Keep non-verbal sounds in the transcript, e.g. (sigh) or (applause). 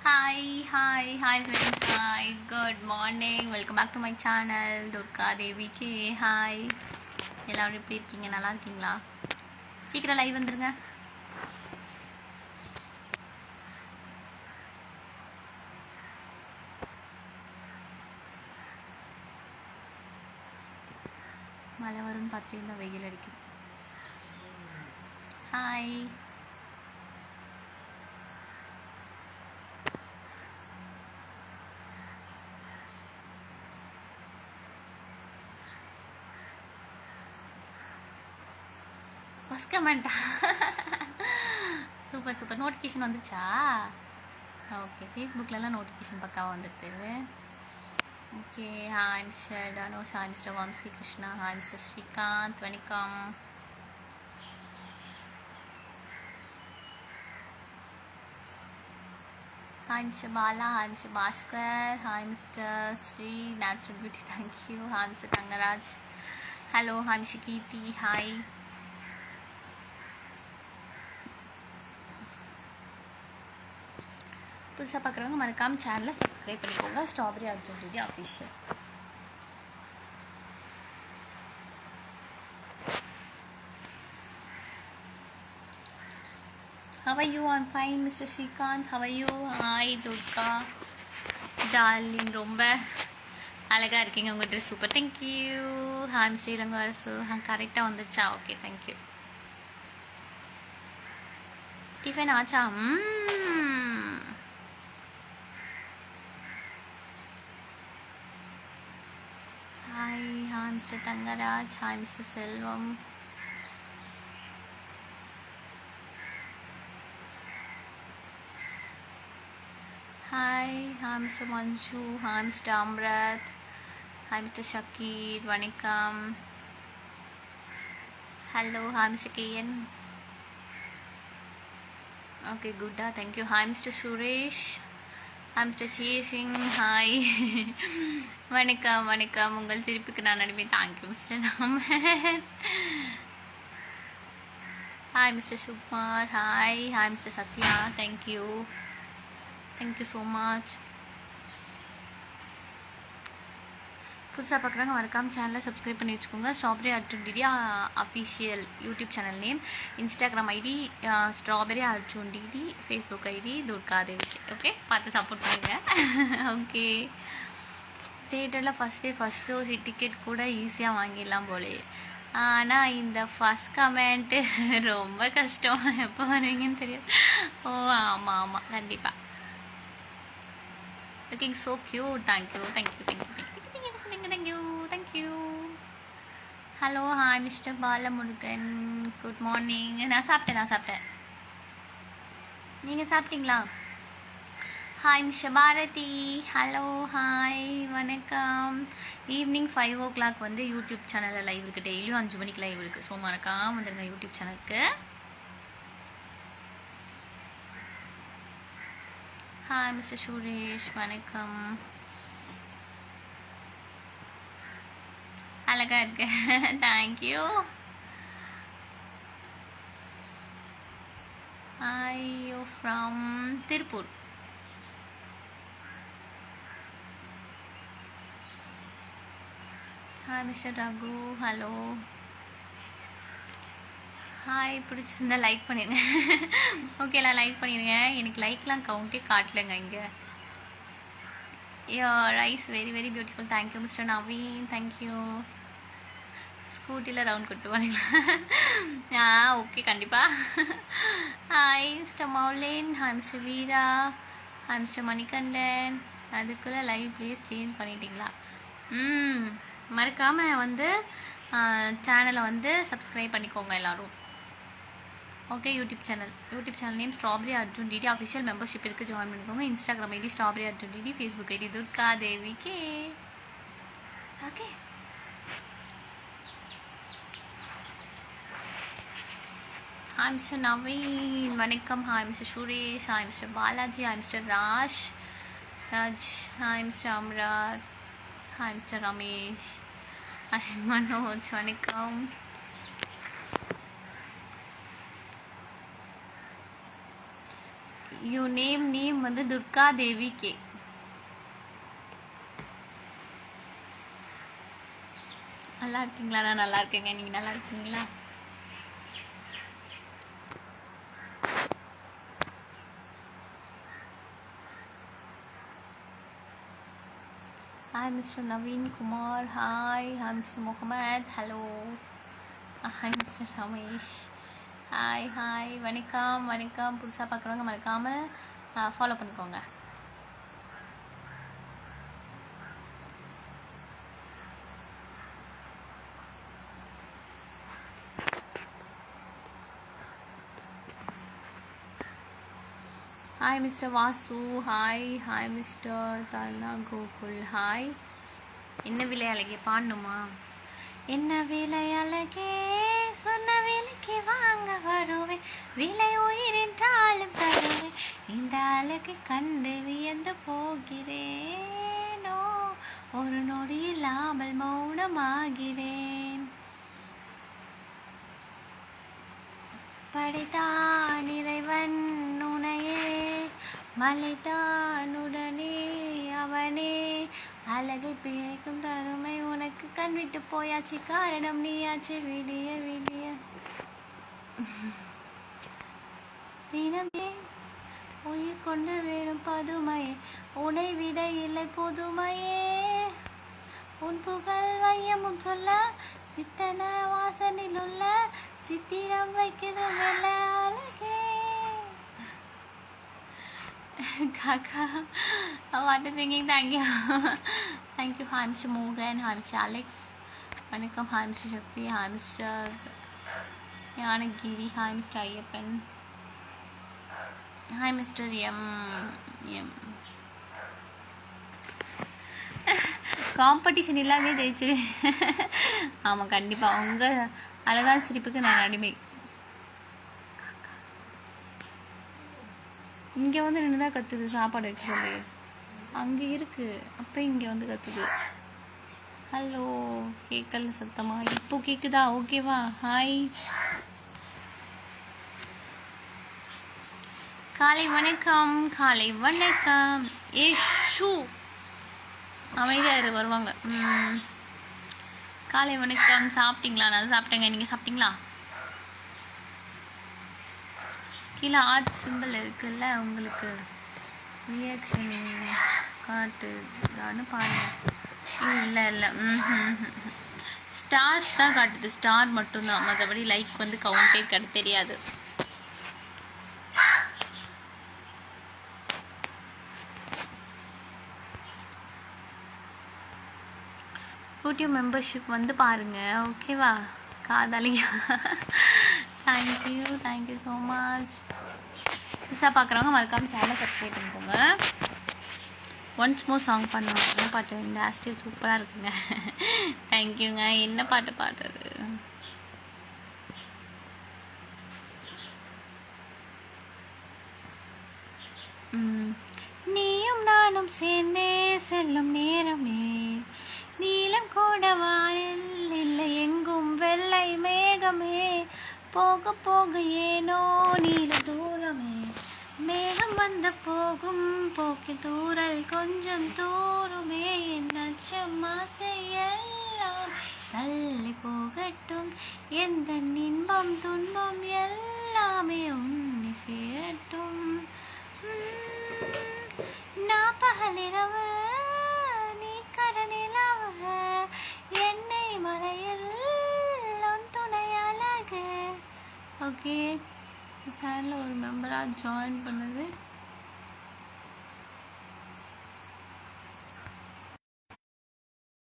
Hi hi hi friends hi good morning welcome back to my channel Durga Devi K hi எல்லோரும் எப்படி இருக்கீங்க? நல்லா இருக்கீங்களா? சீக்கிரம் லைவ் வந்துருங்க. மழை வரும்னு பார்த்துட்டு வெயில் அடிக்குது. ஹாய் ஃபஸ்ட் கமெண்டா சூப்பர் சூப்பர் நோட்டிஃபிகேஷன் வந்துச்சா ஓகே ஃபேஸ்புக்கிலலாம் நோட்டிஃபிகேஷன் பக்காவாக வந்துடுது okay hi mister Dhanush hi mister Vamsi Krishna hi mister Srikanth வணக்கம் hi mister Bala hi mister Bhaskar hi mister Sri natural beauty thank you hi mister Thangaraj hello hi mister Keerthi hi புதுசாக பார்க்குறவங்க மறக்காம சேனலை subscribe பண்ணிக்கோங்க strawberry Arjun DD official How are you? I'm fine, Mr. Srikanth. How are you? Hi, Durga. Darling ரொம்ப அழகாக இருக்கீங்க உங்கள் dress super thank you hi Sri Lanka Ilangarasu ஆ கரெக்டாக வந்துச்சா ஓகே தேங்க்யூ டிஃபன் ஆச்சா ம் Tangaraj. Hi, Mr. Selvam. Hi, I'm Mr. Manju. Hi, Mr. Amrat. Hi, Mr. Shakir. Vanakkam. Hello, hi, Mr. Kian. Okay, good. Uh, thank you. Hi, Mr. Suresh. Hi, Mr. Chasing. Hi. (laughs) வணக்கம் வணக்கம். உங்கள் சிரிப்புக்கு நான் நடுவே thank you mister Raman. Hi mister Sukumar. Hi hi mister Sathya. Thank you thank you so much புதுசாக பார்க்குறாங்க மறக்காம சேனலை சப்ஸ்கிரைப் பண்ணி வச்சுக்கோங்க. Strawberry Arjun DD official YouTube channel name Instagram ID strawberry Arjun DD Facebook ID Durga Devi okay பார்த்து support பண்ணுங்கள் okay தேட்டரில் first day first show ticket கூட ஈஸியாக வாங்கிடலாம் போலயே. ஆனால் இந்த ஃபஸ்ட் கமெண்ட்டு (laughs) ரொம்ப கஷ்டம். எப்போ வருவீங்கன்னு தெரியாது. ஓ ஆமாம் ஆமாம் கண்டிப்பாக looking so cute thank you thank you thank you thank you thank you hello hi mister Balamurugan good morning நான் சாப்பிட்டேன் நான் சாப்பிட்டேன். நீங்கள் சாப்பிட்டீங்களா? Hi mister Bharathi hello hi வணக்கம். ஈவினிங் ஃபைவ் ஓ கிளாக் வந்து யூடியூப் சேனலில் லைவ் இருக்குது டெய்லியும் அஞ்சு மணிக்கு லைவ் இருக்குது ஸோ மறக்காமல் வந்துருங்க யூடியூப் சேனலுக்கு ஹாய் மிஸ்டர் சுரேஷ் வணக்கம். அழகாக இருக்கு. தேங்க்யூ ஐயோ from Tiruppur hi mister Raghu hello hi பிடிச்சிருந்தா லைக் பண்ணிடுங்க ஓகேலாம் (laughs) லைக் பண்ணிடுங்க எனக்கு லைக்லாம் கவுண்டே காட்டலைங்க இங்கே. Yeah rice very very beautiful thank you mister Naveen thank you ஸ்கூட்டியில் round கொட்டு போனீங்களா ஆ ஓகே கண்டிப்பாக hi mister Moulin hi mister Veera hi mister Manikandan அதுக்குள்ளே லைவ் ப்ளீஸ் சேஞ்ச் பண்ணிட்டீங்களா? ம். மறக்காமல் வந்து சேனலை வந்து சப்ஸ்கிரைப் பண்ணிக்கோங்க எல்லோரும். Okay YouTube channel YouTube channel name strawberry Arjun DD official membership இருக்குது ஜாயின் பண்ணிக்கோங்க. Instagram ID strawberry Arjun DD Facebook ID Durga Devi K okay hi mister Naveen வணக்கம். Hi mister Suresh hi mister Balaji hi mister Raj Raj hi mister Amraj hi mister Ramesh hi Manoj வணக்கம் you name name வந்து Durga Devi K நல்லா இருக்கீங்களா? நான் நல்லா இருக்கேங்க. நீங்க நல்லா இருக்கீங்களா? Hi mister Naveen Kumar hi hi mister Mohammed hello hi mister Ramesh hi hi வணக்கம் வணக்கம் புதுசாக பார்க்குறவங்க மறக்காமல் ஃபாலோ பண்ணிக்கோங்க. Hi mister Vasu hi hi mister Thala Gokul hi என்ன விலை அழகே? பாடணுமா? என்ன விலை அழகே? சொன்ன விலைக்கு வாங்க வருவேன் விலை உயிரின்றாலும் தருவேன் இந்த அழகு கண்டு வியந்து போகிறேனோ? ஒரு நொடி இல்லாமல் மௌனமாகிறேன். படைத்தான் மலைதானுடனே அவனே. அழகை பேக்கும் தருமை உனக்கு கண் விட்டு போயாச்சு. காரணம் நீயாச்சு. விடிய விடிய. தினமே உயிர் கொண்டு வேணும் பதுமையே உனை விட இல்லை புதுமையே. உன் புகழ் வையமும் சொல்ல சித்தன வாசனில் உள்ள சித்திரம் வைக்குது வெள்ள அழகே காக்கா what singing thank you thank you hi mister மோகன் ஹாய் மிஸ்டர் அலெக்ஸ் வணக்கம் hi mister Shakti hi mister Gnanagiri hi mister Ayyappan hi mister M M competition எல்லாமே ஜெயிச்சிரு. (laughs) ஆமாம் கண்டிப்பாக உங்கள் அழகான சிரிப்புக்கு நான் அடிமை. இங்கே வந்து நின்று தான் கத்துது சாப்பாடு வைக்க சொல்லி. அங்கே இருக்கு. அப்போ இங்கே வந்து கத்துது. ஹலோ கேட்கல சத்தமாக இப்போ கேட்குதா ஓகேவா ஹாய் காலை வணக்கம். காலை வணக்கம். ஏ ஷூ அமைதியாக வருவாங்க. காலை வணக்கம். சாப்பிட்டீங்களா? நான் சாப்பிட்டேங்க. நீங்கள் சாப்பிட்டீங்களா? கீழே ஆர்ட் சிம்பிள் இருக்குல்ல உங்களுக்கு ரியாக்ஷன் காட்டுதான்னு பாருங்க. இல்லை இல்லை. ஸ்டார்ஸ் தான் காட்டுது. ஸ்டார் மட்டும்தான். மற்றபடி லைக் வந்து கவுண்டே கட்டு தெரியாது. யூடியூப் மெம்பர்ஷிப் வந்து பாருங்க. ஓகேவா காதலியா? Thank you thank you so much புதுசாக பார்க்குறவங்க மறக்காம சேனலை சப்ஸ்கிரைப் பண்ணிக்கோங்க. ஒன்ஸ் மோர் சாங் பண்ணுவோம் என்ன பாட்டு? இந்த ஆஸ்டில் சூப்பராக இருக்குங்க. தேங்க்யூங்க என்ன பாட்டு பாடுறது? ம். நீயும் நானும் சேர்ந்தே செல்லும் நேரமே. நீளம் கூட வானில் இல்லை. எங்கும் வெள்ளை மேகமே. போக போக ஏனோ நீல தூரமே. மேகம் வந்து போகும் போக்கில் தூரல் கொஞ்சம் தூருமே. என் அச்சம் ஆசை எல்லாம் தள்ளி போகட்டும். எந்த இன்பம் துன்பம் எல்லாமே உன்னை சேரட்டும். நான் பகலிரவு ஓகே. ஃபேனில் ஒரு மெம்பராக ஜாயின் பண்ணது.